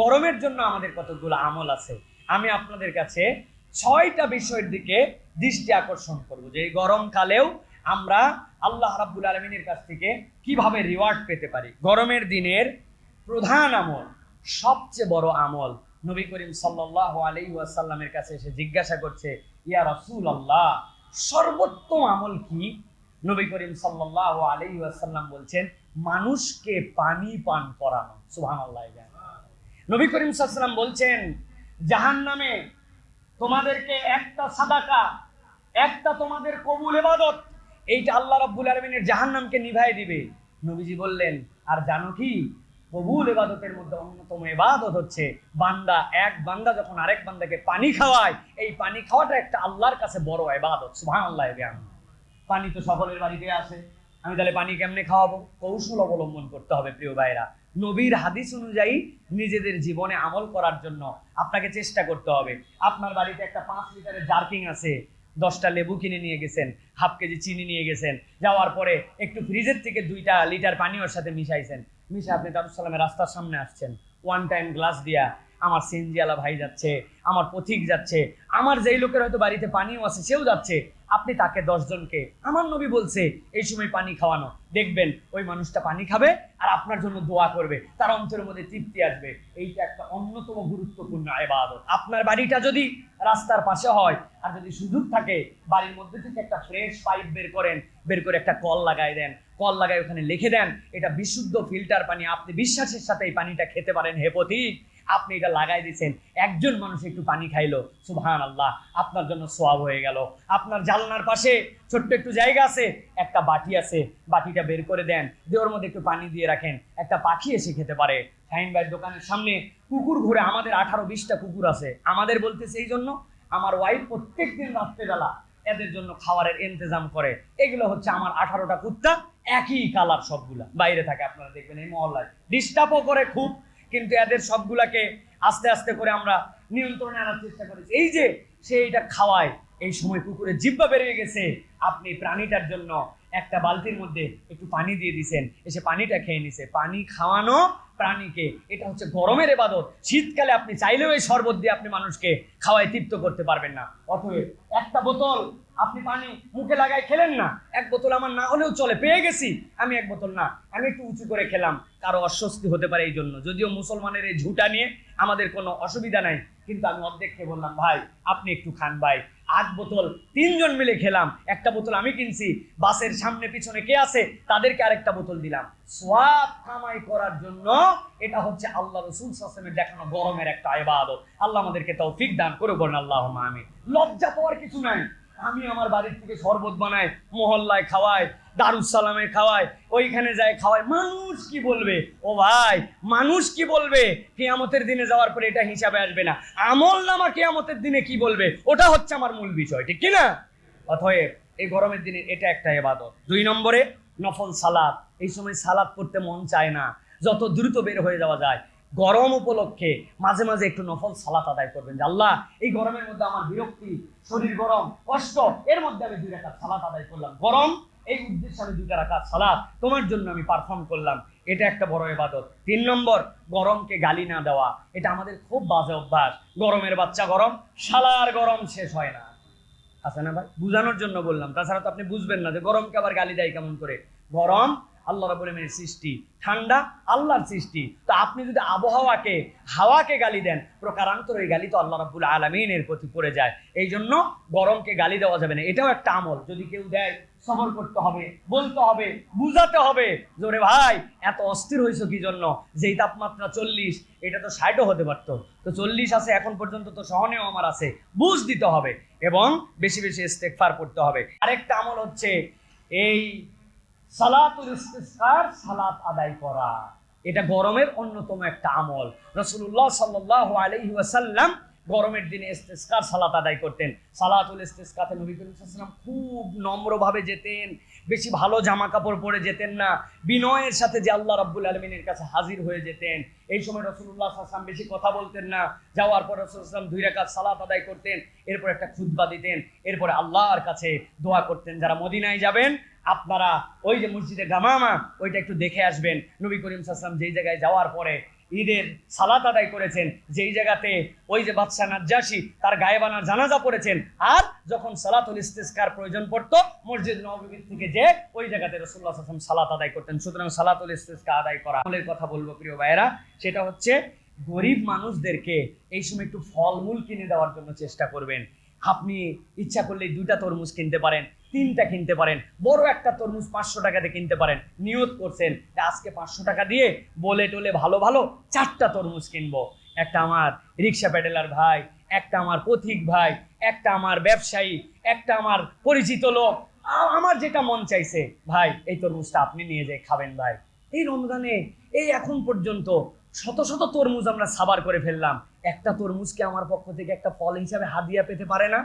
গরমের জন্য আমাদের কতগুলো আমল আছে? আমি আপনাদের কাছে ছয়টা বিষয়ের দিকে দৃষ্টি আকর্ষণ করব। যে এই গরমকালেও আমরা আল্লাহ রাব্বুল আলমিনের কাছ থেকে কীভাবে রিওয়ার্ড পেতে পারি? গরমের দিনের প্রধান আমল, সবচেয়ে বড় আমল নবী করিম সাল্লাহ আলী ওয়াসাল্লামের কাছে এসে জিজ্ঞাসা করছে, ইয়া রসুল আল্লাহ সর্বোত্তম আমল কি? নবী করিম সাল্লাহ আলী ওয়াসাল্লাম বলছেন, মানুষকে পানি পান করানো। সুহান আল্লাহ নবী করিম সাল্লাম বলছেন জাহান নামে তোমাদেরকে একটা সাদাকা, একটা তোমাদের কবুল এবাদত এইটা আল্লাহ রাব্বুল আলমিনের জাহান নামকে নিভাই দিবে। নবীজি বললেন, আর জানো কি? কবুল এবাদতের মধ্যে অন্যতম এবাদত হচ্ছে বান্দা, এক বান্দা যখন আরেক বান্দাকে পানি খাওয়ায়, এই পানি খাওয়াটা একটা আল্লাহর কাছে বড় এবাদত সুহান আল্লাহ পানি তো সকলের বাড়িতে আছে আমি তাহলে পানি কেমনে খাওয়াবো? কৌশল অবলম্বন করতে হবে, প্রিয় ভাইরা। নবীর হাদিস অনুযায়ী নিজেদের জীবনে আমল করার জন্য আপনাকে চেষ্টা করতে হবে। আপনার বাড়িতে একটা পাঁচ লিটারের জার্কিং আছে, দশটা লেবু কিনে নিয়ে গেছেন, হাফ কেজি চিনি নিয়ে গেছেন, যাওয়ার পরে একটু ফ্রিজের থেকে দুইটা লিটার পানি ওর সাথে মিশাইছেন। মিশে আপনি দারুসালামের রাস্তার সামনে আসছেন। ওয়ান টাইম গ্লাস দিয়া আমার সিনজিয়ালা ভাই যাচ্ছে, আমার পথিক যাচ্ছে, আমার যেই লোকের হয়তো বাড়িতে পানিও আছে সেও যাচ্ছে। আপনি তাকে দশজনকে আমার নবী বলছে, এই সময় পানি খাওয়ানো। দেখবেন, ওই মানুষটা পানি খাবে আর আপনার জন্য দোয়া করবে। তার অন্তরের মধ্যে তৃপ্তি আসবে। এইটা একটা অন্যতম গুরুত্বপূর্ণ এবাদত আপনার বাড়িটা যদি রাস্তার পাশে হয় আর যদি সুযোগ থাকে, বাড়ির মধ্যে থেকে একটা ফ্রেশ পাইপ বের করেন, বের করে একটা কল লাগাই দেন। কল লাগাই ওখানে লিখে দেন। এটা বিশুদ্ধ ফিল্টার পানি। আপনি বিশ্বাসের সাথে এই পানিটা খেতে পারেন, হে আপনি এটা লাগাই দিয়েছেন। একজন মানুষ একটু পানি খাইলো সুবহান আল্লাহ আপনার জন্য সোয়াব হয়ে গেল। আপনার জালনার পাশে ছোট্ট একটু জায়গা আছে, একটা বাটি আছে, বাটিটা বের করে দেন। দেওয়ার মধ্যে একটু পানি দিয়ে রাখেন। একটা পাখি এসে খেতে পারে। শাহিন দোকানের সামনে কুকুর ঘুরে, আমাদের আঠারো বিশটা কুকুর আছে। আমাদের বলতে সেই জন্য আমার ওয়াইফ প্রত্যেক দিন রাত্রেবেলা এদের জন্য খাবারের ইন্তজাম করে। এগুলো হচ্ছে আমার আঠারোটা কুত্তা, একই কালার সবগুলা। বাইরে থাকে, আপনারা দেখবেন এই মহল্লায়। ডিস্টার্বও করে খুব কিন্তু এদের সবগুলাকে আস্তে আস্তে করে আমরা নিয়ন্ত্রণে আনার চেষ্টা করেছি। এই যে সে এটা খাওয়ায়, এই সময় কুকুরের জিব্বা বেরিয়ে গেছে, আপনি প্রাণীটার জন্য একটা বালতির মধ্যে একটু পানি দিয়ে দিছেন, এসে পানিটা খেয়ে নিছে। পানি খাওয়ানো প্রাণীকে, এটা হচ্ছে গরমের এবাদত। শীতকালে আপনি চাইলেও এই শরবত দিয়ে আপনি মানুষকে খাওয়ায় তৃপ্ত করতে পারবেন না। অতএব একটা বোতল আপনি পানি মুখে লাগাই খেলেন না। এক বোতল আমার না হলেও চলে, পেয়ে গেছি। আমি এক বোতল না, আমি একটু উঁচু করে খেলাম। কারও অস্বস্তি হতে পারে এই জন্য। যদিও মুসলমানের এই ঝুটা নিয়ে আমাদের কোনো অসুবিধা নাই, কিন্তু আমি অর্ধেক খেয়ে বললাম, ভাই, আপনি একটু খান ভাই। আট বোতল, তিনজন মিলে খেলাম। একটা বোতল আমি কিনছি, বাসের সামনে পিছনে কে আছে তাদেরকে আরেকটা বোতল দিলাম। সোয়াব কামাই করার জন্য এটা হচ্ছে আল্লাহ রসুল সাসেমের দেখানো গরমের একটা আবাদত আল্লাহ আমাদেরকে তাও ফিক দান করে বলেন আল্লাহ আমি লজ্জা পাওয়ার কিছু নাই। আমি আমার বাড়ির থেকে শরবত বানাই, মহল্লায় খাওয়াই দারুসালামে খাওয়াই, ওইখানে যায় খাওয়াই। মানুষ কি বলবে? ও ভাই, মানুষ কি বলবে? কেয়ামতের দিনে যাওয়ার পরে এটা হিসাবে আসবে না। আমল নামা কেয়ামতের দিনে কি বলবে? ওটা হচ্ছে আমার মূল বিষয়, ঠিক কিনা অতএব এই গরমের দিনে এটা একটা এবাদত দুই নম্বরে, নফল সালাদ এই সময় সালাদ করতে মন চায় না। যত দ্রুত বের হয়ে যাওয়া যায় গরম উপলক্ষে মাঝে মাঝে একটু নফল সালাত আদায় করবেন। যে আল্লাহ, এই গরমের মধ্যে আমার বিরক্তি, শরীর গরম, কষ্ট, এর মধ্যে আমি দুই রাকাত সালাত আদায় করলাম। গরম, এই উদ্দেশ্যে আমি দুইটা রাকাত সালাত তোমার জন্য আমি পারফর্ম করলাম। এটা একটা বড় এবাদত তিন নম্বর, গরমকে গালি না দেওয়া। এটা আমাদের খুব বাজে অভ্যাস। গরমের বাচ্চা গরম সালার গরম শেষ হয় না। আছে না ভাই? বুঝানোর জন্য বললাম। তাছাড়া তো আপনি বুঝবেন না যে গরমকে আবার গালি দেয় কেমন করে? গরম আল্লাহ রাবুল আলমীর সৃষ্টি। ঠান্ডা, আল্লাহর সৃষ্টি। তো আপনি যদি আবহাওয়াকে, হাওয়াকে গালি দেন, প্রকারান্তর এই গালি তো আল্লাহ রাবুল আলমিনের প্রতি পড়ে যায়। এই জন্য গরমকে গালি দেওয়া যাবে না। এটাও একটা আমল। যদি কেউ দেয় সফর করতে হবে, বলতে হবে, বুঝাতে হবে, জোরে ভাই, এত অস্থির হয়েছো কি জন্য? যেই তাপমাত্রা চল্লিশ, এটা তো ষাটও হতে পারতো। তো চল্লিশ আছে, এখন পর্যন্ত তো সহনেও আমার আছে। বুঝ দিতে হবে এবং বেশি বেশি ইস্তেকফার করতে হবে। আরেকটা আমল হচ্ছে, এই সালাতুল ইস্তিসকার সালাত আদায় করা। এটা গরমের অন্যতম একটা আমল। রসুল্লাহ সাল্লাহ আলহি ওয়াসাল্লাম গরমের দিনে ইস্তেস্কার সালাত আদায় করতেন। সালাতুল ইস্তেস্কাতে নবী করিম সাল্লাম খুব নম্রভাবে যেতেন। বেশি ভালো জামা কাপড় পরে যেতেন না। বিনয়ের সাথে যে আল্লাহ রাব্বুল আলমিনের কাছে হাজির হয়ে যেতেন। এই সময় রসুল্লাহ আসলাম বেশি কথা বলতেন না। যাওয়ার পর রসুলাম দুই রেখাত সালাত আদায় করতেন। এরপর একটা খুদ্া দিতেন। এরপরে আল্লাহর কাছে দোয়া করতেন, যারা মদিনায় যাবেন, আপনারা ওই যে মসজিদে গামামা, ওইটা একটু দেখে আসবেন। নবী করিম সাসলাম যেই জায়গায় যাওয়ার পরে ঈদের সালাত আদায় করেছেন, যেই জায়গাতে ওই যে বাদশাহ নাজ্জাসী তার গায়ে বানার জানাজা পড়েছেন, আর যখন সালাতুল ইস্তিসকার প্রয়োজন পড়তো, মসজিদ নববীর থেকে যে ওই জায়গাতে রসুল্লাহ আসলাম সালাত আদায় করতেন। সুতরাং সালাতুল ইস্তিসকা আদায় করা আমলের কথা বলব প্রিয় ভাইয়েরা, সেটা হচ্ছে গরিব মানুষদেরকে এই সময় একটু ফলমূল কিনে দেওয়ার জন্য চেষ্টা করবেন। আপনি ইচ্ছা করলে দুইটা তরমুজ কিনতে পারেন তিনটা কিনতে পারেন। বড় একটা তরমুজ পাঁচশো টাকাতে কিনতে পারেন। নিয়ত করছেন আজকে পাঁচশো টাকা দিয়ে বলে টলে ভালো ভালো চারটা তরমুজ কিনবো। একটা আমার রিক্সা প্যাডেলার ভাই, একটা আমার পথিক ভাই, একটা আমার ব্যবসায়ী, একটা আমার পরিচিত লোক। আমার যেটা মন চাইছে, ভাই, এই তরমুজটা আপনি নিয়ে যেয়ে খাবেন, ভাই। এই রমজানে, এই এখন পর্যন্ত শত শত তরমুজ আমরা সাবার করে ফেললাম। একটা তরমুজকে আমার পক্ষ থেকে একটা ফল হিসাবে হাদিয়া পেতে পারে না?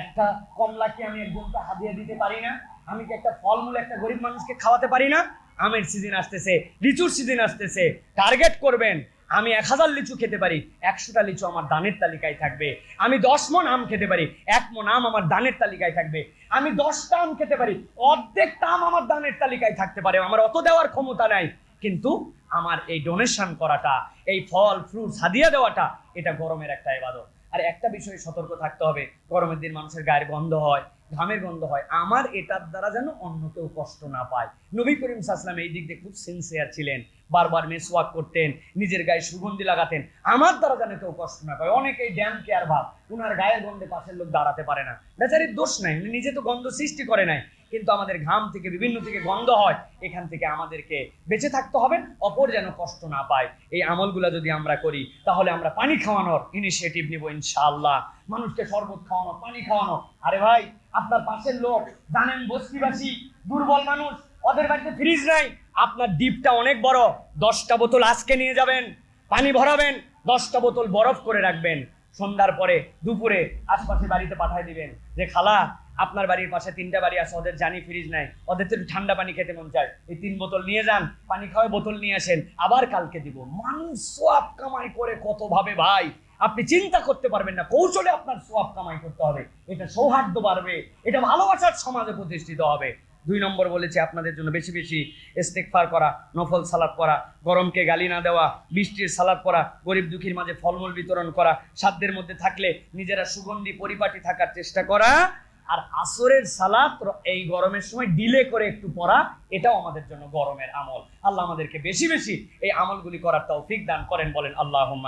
একটা কমলাকে আমি একজনকে হাদিয়া দিতে পারি না, আমি কি একটা ফলমূল একটা গরিব মানুষকে খাওয়াতে পারি না? আমের সিজন আসতেছে, লিচুর সিজন আসতেছে টার্গেট করবেন, আমি এক হাজার লিচু খেতে পারি, একশোটা লিচু আমার দানের তালিকায় থাকবে, আমি দশ মন আম খেতে পারি, এক মন আম আমার দানের তালিকায় থাকবে, আমি দশটা আম খেতে পারি, অর্ধেকটা আম আমার দানের তালিকায় থাকতে পারে, আমার অত দেওয়ার ক্ষমতা নাই, কিন্তু আমার এই ডোনেশন করাটা, এই ফল ফ্রুটস হাদিয়া দেওয়াটা, এটা গরমের একটা এবাদত আর একটা বিষয়ে সতর্ক থাকতে হবে। গরমের দিন মানুষের গায়ের গন্ধ হয়, ঘামের গন্ধ হয়। আমার এটার দ্বারা যেন অন্য কেউ কষ্ট না পায়। নবী করিম সাসলাম এই দিক দিয়ে খুব সিনসিয়ার ছিলেন। বারবার মেসওয়াক করতেন, নিজের গায়ে সুগন্ধি লাগাতেন। আমার দ্বারা যেন কেউ কষ্ট না পায়। অনেকেই ড্যাম কেয়ার ভাব, উনার গায়ের গন্ধে পাশের লোক দাঁড়াতে পারে না। বেচারির দোষ নাই, উনি নিজে তো গন্ধ সৃষ্টি করে নাই। কিন্তু আমাদের ঘাম থেকে, বিভিন্ন থেকে গন্ধ হয়, এখান থেকে আমাদেরকে বেঁচে থাকতে হবে, অপর যেন কষ্ট না পায়। এই আমলগুলো যদি আমরা করি, তাহলে আমরা পানি খাওয়ানোর ইনিশিয়েটিভ নিব ইনশাআল্লাহ। মানুষকে শরবত খাওয়ানো, পানি খাওয়ানো। আরে ভাই, আপনার পাশের লোক জানেন বস্তিবাসী, দুর্বল মানুষ, ওদের বাড়িতে ফ্রিজ নাই। আপনার ডিপটা অনেক বড়, দশটা বোতল আজকে নিয়ে যাবেন, পানি ভরাবেন, দশটা বোতল বরফ করে রাখবেন। সন্ধ্যার পরে, দুপুরে আশপাশে বাড়িতে পাঠিয়ে দিবেন যে, খালা আপনার বাড়ির পাশে তিনটা বাড়ি আছে, ওদের জানি ফ্রিজ নাই। ওদের তো ঠান্ডা পানি খেতে মন চায়। এই তিন বোতল নিয়ে যান, পানি খাওয়ায় বোতল নিয়ে আসেন, আবার কালকে দিব। মানুষ সোয়াব কামাই করে কত ভাবে ভাই? আপনি চিন্তা করতে পারবেন না, কৌশলে আপনার সোয়াব কামাই করতে হবে। এটা সৌহার্দ্য বাড়বে, এটা ভালোবাসার সমাজে প্রতিষ্ঠিত হবে। দুই নম্বর বলেছে আপনাদের জন্য বেশি বেশি ইস্তেকফার করা, নফল সালাদ করা গরমকে গালি না দেওয়া, বৃষ্টির সালাদ করা গরিব দুঃখীর মাঝে ফলমূল বিতরণ করা, সাধ্যের মধ্যে থাকলে নিজেরা সুগন্ধি পরিপাটি থাকার চেষ্টা করা আর আসরের সালাত এই গরমের সময় ডিলে করে একটু পড়া, এটাও আমাদের জন্য গরমের আমল। আল্লাহ আমাদেরকে বেশি বেশি এই আমলগুলি করার তৌফিক দান করেন, বলেন আল্লাহ